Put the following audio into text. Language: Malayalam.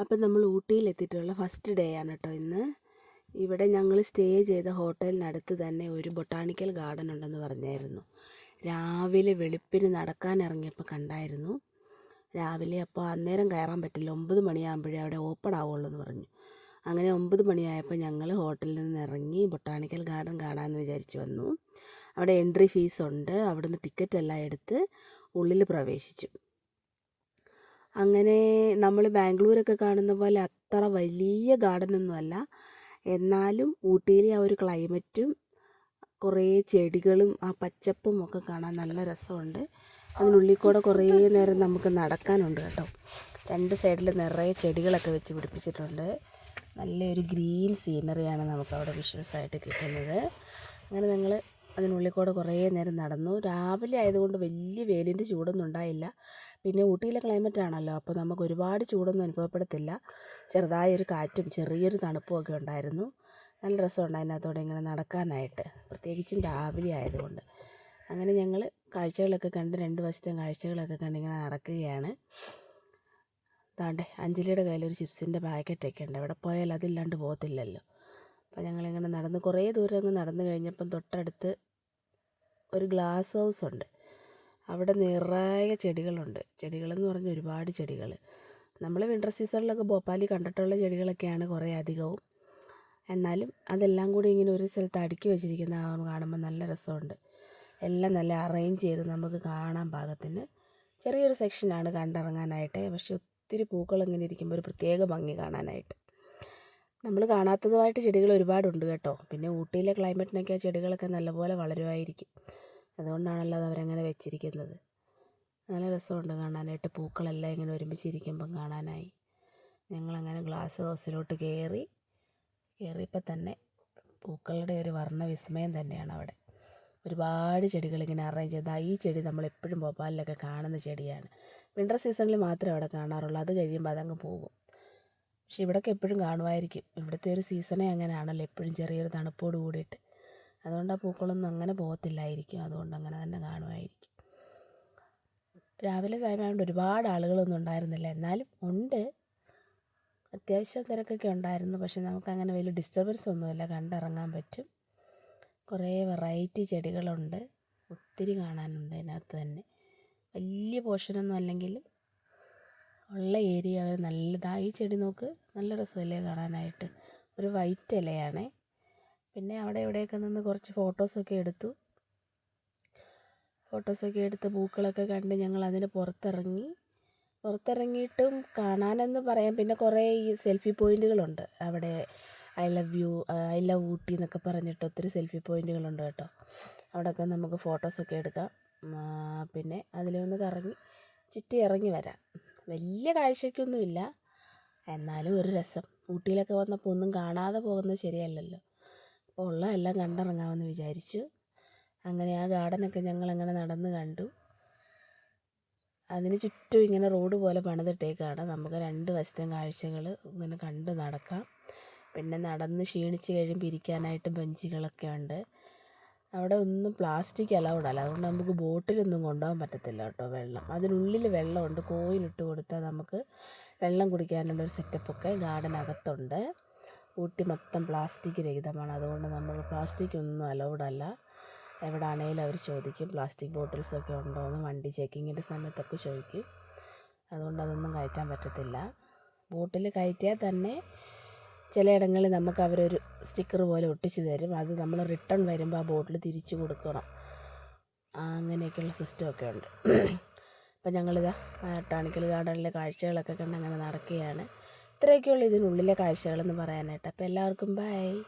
അപ്പം നമ്മൾ ഊട്ടിയിലെത്തിയിട്ടുള്ള ഫസ്റ്റ് ഡേ ആണ് കേട്ടോ ഇന്ന്. ഇവിടെ ഞങ്ങൾ സ്റ്റേ ചെയ്ത ഹോട്ടലിനടുത്ത് തന്നെ ഒരു ബൊട്ടാണിക്കൽ ഗാർഡൻ ഉണ്ടെന്ന് പറഞ്ഞായിരുന്നു. രാവിലെ വെളുപ്പിന് നടക്കാൻ ഇറങ്ങിയപ്പോൾ കണ്ടായിരുന്നു. രാവിലെ അപ്പോൾ അന്നേരം കയറാൻ പറ്റില്ല. ഒമ്പത് മണിയാകുമ്പോഴേ അവിടെ ഓപ്പൺ ആവുള്ളൂ എന്ന് പറഞ്ഞു. അങ്ങനെ ഒമ്പത് മണിയായപ്പോൾ ഞങ്ങൾ ഹോട്ടലിൽ നിന്ന് ഇറങ്ങി ബൊട്ടാണിക്കൽ ഗാർഡൻ കാണാമെന്ന് വിചാരിച്ച് വന്നു. അവിടെ എൻട്രി ഫീസ് ഉണ്ട്. അവിടുന്ന് ടിക്കറ്റ് എല്ലാം എടുത്ത് ഉള്ളിൽ പ്രവേശിച്ചു. അങ്ങനെ നമ്മൾ ബാംഗ്ലൂരൊക്കെ കാണുന്ന പോലെ അത്ര വലിയ ഗാർഡനൊന്നും അല്ല. എന്നാലും ഊട്ടിയിലെ ആ ഒരു ക്ലൈമറ്റും കുറേ ചെടികളും ആ പച്ചപ്പും ഒക്കെ കാണാൻ നല്ല രസമുണ്ട്. അതിനുള്ളിൽ കൂടെ കുറേ നേരം നമുക്ക് നടക്കാനുണ്ട് കേട്ടോ. രണ്ട് സൈഡിൽ നിറയെ ചെടികളൊക്കെ വെച്ച് പിടിപ്പിച്ചിട്ടുണ്ട്. നല്ലൊരു ഗ്രീൻ സീനറിയാണ് നമുക്ക് അവിടെ വിഷ്വൽസായിട്ട് കിട്ടുന്നത്. അങ്ങനെ ഞങ്ങൾ അതിനുള്ളിൽ കൂടെ കുറേ നേരം നടന്നു. രാവിലെ ആയതുകൊണ്ട് വലിയ വെയിലിന്റെ ചൂടൊന്നും ഉണ്ടായില്ല. പിന്നെ ഊട്ടിയിലെ ക്ലൈമറ്റ് ആണല്ലോ. അപ്പോൾ നമുക്ക് ഒരുപാട് ചൂടൊന്നും അനുഭവപ്പെടത്തില്ല. ചെറുതായൊരു കാറ്റും ചെറിയൊരു തണുപ്പും ഒക്കെ ഉണ്ടായിരുന്നു. നല്ല രസമുണ്ട് അതിനകത്തോടെ ഇങ്ങനെ നടക്കാനായിട്ട്. പ്രത്യേകിച്ചും രാവിലെ ആയതുകൊണ്ട്. അങ്ങനെ ഞങ്ങൾ കാഴ്ചകളൊക്കെ കണ്ട് രണ്ട് വശത്തെയും കാഴ്ചകളൊക്കെ കണ്ട് ഇങ്ങനെ നടക്കുകയാണ്. താണ്ടെ അഞ്ജലിയുടെ കയ്യിലൊരു ചിപ്സിന്റെ പാക്കറ്റൊക്കെ ഉണ്ട്. അവിടെ പോയാൽ അതില്ലാണ്ട് പോകത്തില്ലല്ലോ. അപ്പോൾ ഞങ്ങളിങ്ങനെ നടന്ന് കുറേ ദൂരം അങ്ങ് നടന്നു കഴിഞ്ഞപ്പം തൊട്ടടുത്ത് ഒരു ഗ്ലാസ് ഹൗസ് ഉണ്ട്. അവിടെ നിറയെ ചെടികളുണ്ട്. ചെടികളെന്ന് പറഞ്ഞ് ഒരുപാട് ചെടികൾ. നമ്മൾ വിന്റർ സീസണിലൊക്കെ ഭോപ്പാലി കണ്ടിട്ടുള്ള ചെടികളൊക്കെയാണ് കുറേ അധികവും. എന്നാലും അതെല്ലാം കൂടി ഇങ്ങനെ ഒരു സ്ഥലത്ത് അടുക്കി വെച്ചിരിക്കുന്ന കാണുമ്പോൾ നല്ല രസമുണ്ട്. എല്ലാം നല്ല അറേഞ്ച് ചെയ്ത് നമുക്ക് കാണാൻ പാകത്തിന് ചെറിയൊരു സെക്ഷനാണ് കണ്ടിറങ്ങാനായിട്ട്. പക്ഷെ ഒത്തിരി പൂക്കൾ ഇങ്ങനെ ഇരിക്കുമ്പോൾ ഒരു പ്രത്യേക ഭംഗി കാണാനായിട്ട്. നമ്മൾ കാണാത്തതുമായിട്ട് ചെടികൾ ഒരുപാടുണ്ട് കേട്ടോ. പിന്നെ ഊട്ടിയിലെ ക്ലൈമറ്റിനൊക്കെ ചെടികളൊക്കെ നല്ലപോലെ വളരുമായിരിക്കും. അതുകൊണ്ടാണല്ലോ അത് അവരങ്ങനെ വെച്ചിരിക്കുന്നത്. നല്ല രസമുണ്ട് കാണാനായിട്ട്. പൂക്കളെല്ലാം ഇങ്ങനെ ഒരുമിച്ചിരിക്കുമ്പം കാണാനായി. ഞങ്ങളങ്ങനെ ഗ്ലാസ് ഹൗസിലോട്ട് കയറി കയറിയപ്പോൾ തന്നെ പൂക്കളുടെ ഒരു വർണ വിസ്മയം തന്നെയാണ് അവിടെ. ഒരുപാട് ചെടികൾ ഇങ്ങനെ അറേഞ്ച് ചെയ്താൽ ഈ ചെടി നമ്മൾ എപ്പോഴും ഭോപ്പാലിലൊക്കെ കാണുന്ന ചെടിയാണ്. വിന്റർ സീസണിൽ മാത്രമേ അവിടെ കാണാറുള്ളൂ. അത് കഴിയുമ്പോൾ അതങ്ങ് പോകും. പക്ഷെ ഇവിടെയൊക്കെ എപ്പോഴും കാണുമായിരിക്കും. ഇവിടുത്തെ ഒരു സീസണേ അങ്ങനെയാണല്ലോ എപ്പോഴും ചെറിയൊരു തണുപ്പോട് കൂടിയിട്ട്. അതുകൊണ്ട് ആ പൂക്കളൊന്നും അങ്ങനെ പോകത്തില്ലായിരിക്കും. അതുകൊണ്ട് അങ്ങനെ തന്നെ കാണുമായിരിക്കും. രാവിലെ സമയമായതുകൊണ്ട് ഒരുപാട് ആളുകളൊന്നും ഉണ്ടായിരുന്നില്ല. എന്നാലും ഉണ്ട്. അത്യാവശ്യം തിരക്കൊക്കെ ഉണ്ടായിരുന്നു. പക്ഷെ നമുക്കങ്ങനെ വലിയ ഡിസ്റ്റർബൻസ് ഒന്നുമില്ല. കണ്ടിറങ്ങാൻ പറ്റും. കുറേ വെറൈറ്റി ചെടികളുണ്ട്. ഒത്തിരി കാണാനുണ്ട് അതിനകത്ത് തന്നെ. വലിയ പോർഷനൊന്നും അല്ലെങ്കിലും ഉള്ള ഏരിയ നല്ലതാണ് ഈ ചെടി നോക്ക് നല്ല രസമല്ലേ കാണാനായിട്ട്. ഒരു വൈറ്റ് ഇലയാണേ. പിന്നെ അവിടെ ഇവിടെയൊക്കെ നിന്ന് കുറച്ച് ഫോട്ടോസൊക്കെ എടുത്തു. ഫോട്ടോസൊക്കെ എടുത്ത് പൂക്കളൊക്കെ കണ്ട് ഞങ്ങൾ അതിന് പുറത്തിറങ്ങി. പുറത്തിറങ്ങിയിട്ടും കാണാനെന്ന് പറയാം. പിന്നെ കുറേ ഈ സെൽഫി പോയിന്റുകളുണ്ട് അവിടെ I love you I love Ooty എന്നൊക്കെ പറഞ്ഞിട്ട് ഒത്തിരി സെൽഫി പോയിന്റുകളുണ്ട് കേട്ടോ. അവിടെയൊക്കെ നമുക്ക് ഫോട്ടോസൊക്കെ എടുക്കാം. പിന്നെ അതിലൊന്ന് കറങ്ങി ചുറ്റി ഇറങ്ങി വരാം. വലിയ കാഴ്ചയ്ക്കൊന്നുമില്ല എന്നാലും ഒരു രസം. ഊട്ടിയിലൊക്കെ വന്നപ്പോൾ ഒന്നും കാണാതെ പോകുന്നത് ശരിയല്ലല്ലോ. അപ്പോൾ ഉള്ളതെല്ലാം കണ്ടിറങ്ങാമെന്ന് വിചാരിച്ചു. അങ്ങനെ ആ ഗാർഡനൊക്കെ ഞങ്ങളങ്ങനെ നടന്ന് കണ്ടു. അതിന് ചുറ്റും ഇങ്ങനെ റോഡ് പോലെ പണിതിട്ടേക്കാണ്. നമുക്ക് രണ്ട് വശത്തെയും കാഴ്ചകൾ ഇങ്ങനെ കണ്ട് നടക്കാം. പിന്നെ നടന്ന് ക്ഷീണിച്ച് കഴിയുമ്പോൾ ഇരിക്കാനായിട്ട് ബെഞ്ചുകളൊക്കെ ഉണ്ട്. അവിടെ ഒന്നും പ്ലാസ്റ്റിക് അലൗഡ് അല്ല. അതുകൊണ്ട് നമുക്ക് ബോട്ടിലൊന്നും കൊണ്ടുപോകാൻ പറ്റത്തില്ല കേട്ടോ വെള്ളം. അതിനുള്ളിൽ വെള്ളമുണ്ട്. കോയിലിട്ട് കൊടുത്താൽ നമുക്ക് വെള്ളം കുടിക്കാനുള്ള ഒരു സെറ്റപ്പൊക്കെ ഗാർഡനകത്തുണ്ട് ഊട്ടി മൊത്തം പ്ലാസ്റ്റിക് രഹിതമാണ്. അതുകൊണ്ട് നമ്മൾ പ്ലാസ്റ്റിക് ഒന്നും അലൗഡ് അല്ല. എവിടെ ആണെങ്കിലും അവർ ചോദിക്കും പ്ലാസ്റ്റിക് ബോട്ടിൽസൊക്കെ ഉണ്ടോ? എന്ന് വണ്ടി ചെക്കിങ്ങിന്റെ സമയത്തൊക്കെ ചോദിക്കും. അതുകൊണ്ട് അതൊന്നും കയറ്റാൻ പറ്റത്തില്ല. ബോട്ടിൽ കയറ്റിയാൽ തന്നെ ചിലയിടങ്ങളിൽ നമുക്ക് അവരൊരു സ്റ്റിക്കർ പോലെ ഒട്ടിച്ച് തരും. അത് നമ്മൾ റിട്ടേൺ വരുമ്പോൾ ആ ബോട്ടിൽ തിരിച്ചു കൊടുക്കണം. അങ്ങനെയൊക്കെയുള്ള സിസ്റ്റമൊക്കെ ഉണ്ട്. അപ്പം ഞങ്ങളിതാ ടാണിക്കൽ ഗാർഡനിലെ കാഴ്ചകളൊക്കെ കണ്ട് അങ്ങനെ നടക്കുകയാണ്. ഇത്രയൊക്കെയുള്ളൂ ഇതിനുള്ളിലെ കാഴ്ചകളെന്ന് പറയാനായിട്ട്. അപ്പോൾ എല്ലാവർക്കും ബൈ